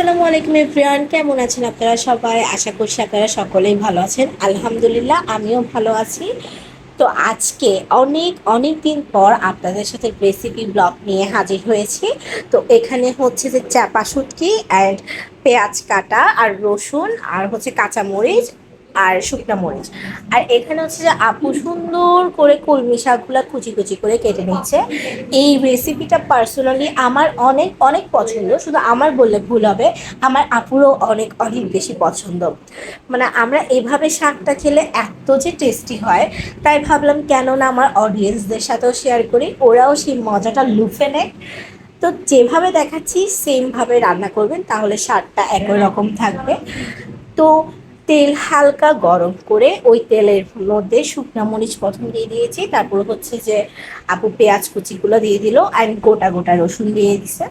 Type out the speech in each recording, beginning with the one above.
আসসালামু আলাইকুম এভরিওয়ান, কেমন আছেন আপনারা সবাই? আশা করছি আপনারা সকলেই ভালো আছেন। আলহামদুলিল্লাহ, আমিও ভালো আছি। তো আজকে অনেক অনেক দিন পর আপনাদের সাথে রেসিপি ব্লগ নিয়ে হাজির হয়েছি। তো এখানে হচ্ছে যে চাপা শুটকি অ্যান্ড পেঁয়াজ কাটা আর রসুন আর হচ্ছে কাঁচামরিচ আর শুকনো মরিচ। আর এখানে হচ্ছে যে আপু সুন্দর করে কলমি শাকগুলো কুচি কুচি করে কেটে নিচ্ছে। এই রেসিপিটা পার্সোনালি আমার অনেক অনেক পছন্দ। শুধু আমার বললে ভুল হবে, আমার আপুরও অনেক অনেক বেশি পছন্দ। মানে আমরা এভাবে শাকটা খেলে এত যে টেস্টি হয়, তাই ভাবলাম কেন না আমার অডিয়েন্সদের সাথেও শেয়ার করি, ওরাও সেই মজাটা লুফে নেয় তো যেভাবে দেখাচ্ছি সেমভাবে রান্না করবেন, তাহলে স্বাদটা একই রকম থাকবে। তো তেল হালকা গরম করে ওই তেলের মধ্যে শুকনা মরিচ প্রথম দিয়ে দিয়েছি। তারপর হচ্ছে যে আপু পেঁয়াজ কুচিগুলো দিয়ে দিল অ্যান্ড গোটা গোটা রসুন দিয়ে দিছে।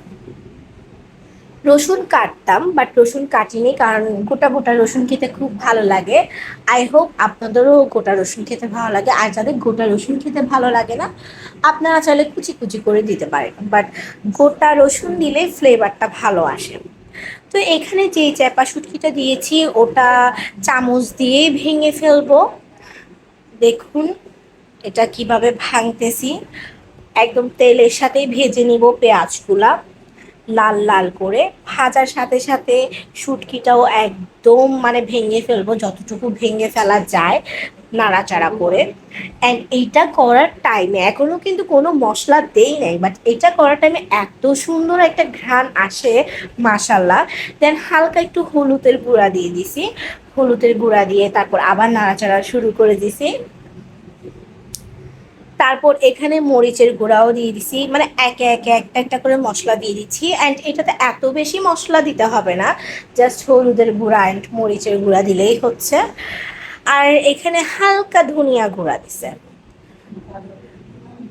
রসুন কাটতাম বাট রসুন কাটিনি কারণ গোটা গোটা রসুন খেতে খুব ভালো লাগে। আই হোপ আপনাদেরও গোটা রসুন খেতে ভালো লাগে। আর যাদের গোটা রসুন খেতে ভালো লাগে না, আপনারা চাইলে কুচি কুচি করে দিতে পারেন। বাট গোটা রসুন দিলে ফ্লেভারটা ভালো আসে। তো এখানে যে চ্যাপা শুটকিটা দিয়েছি, ওটা চামচ দিয়ে ভেঙে ফেলব। দেখুন, এটা কীভাবে ভাঙতেছি। একদম তেলের সাথেই ভেজে নিব পেঁয়াজগুলা। লাল লাল করে ভাজার সাথে সাথে শুটকিটাও একদম মানে ভেঙে ফেলব, যতটুকু ভেঙে ফেলা যায় নাড়াচাড়া করে। অ্যান্ড এইটা করার টাইমে এখনও কিন্তু কোনো মশলা দেই নাই বাট এটা করার টাইমে এত সুন্দর একটা ঘ্রাণ আসে মাসাল্লাহ দেন হালকা একটু হলুদের গুঁড়া দিয়ে দিছি। হলুদের গুঁড়া দিয়ে তারপর আবার নাড়াচাড়া শুরু করে দিছি। তারপর এখানে মরিচের গুঁড়াও দিয়ে দিছি। মানে একে একে একটা একটা করে মশলা দিয়ে দিচ্ছি। অ্যান্ড এটাতে এত বেশি মশলা দিতে হবে না। জাস্ট হলুদের গুঁড়া অ্যান্ড মরিচের গুঁড়া দিলেই হচ্ছে। আর এখানে হালকা ধনিয়া গুঁড়া দিছে।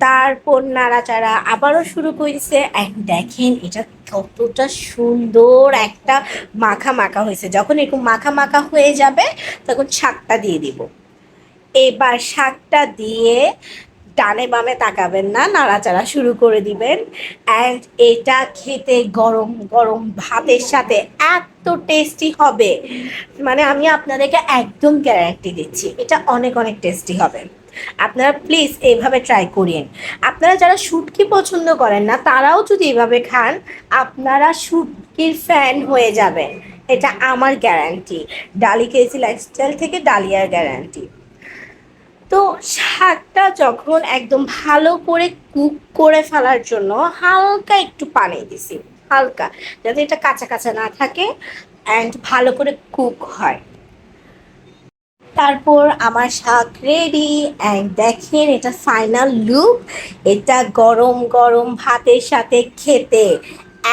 তারপর নাড়াচাড়া আবারও শুরু করেছে দিছে। দেখেন এটা কতটা সুন্দর একটা মাখা মাখা হয়েছে। যখন এরকম মাখা মাখা হয়ে যাবে, তখন শাকটা দিয়ে দিব। এবার শাকটা দিয়ে ডানে বামে তাকাবেন না, নাড়াচাড়া শুরু করে দিবেন। অ্যান্ড এটা খেতে গরম গরম ভাতের সাথে এত টেস্টি হবে। মানে আমি আপনাদেরকে একদম গ্যারান্টি দিচ্ছি, এটা অনেক অনেক টেস্টি হবে। আপনারা প্লিজ এইভাবে ট্রাই করিয়েন। আপনারা যারা শুটকি পছন্দ করেন না, তারাও যদি এভাবে খান, আপনারা শুটকির ফ্যান হয়ে যাবেন। এটা আমার গ্যারান্টি ডালি কেজি লাইফস্টাইল থেকে ডালিয়ার গ্যারান্টি তো শাকটা যখন একদম ভালো করে কুক করে ফেলার জন্য হালকা একটু পানি দিছি, হালকা, যাতে এটা কাঁচা কাঁচা না থাকে অ্যান্ড ভালো করে কুক হয়। তারপর আমার শাক রেডি অ্যান্ড দেখেন এটা ফাইনাল লুক এটা গরম গরম ভাতের সাথে খেতে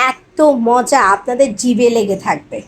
এত মজা, আপনাদের জিভে লেগে থাকবে।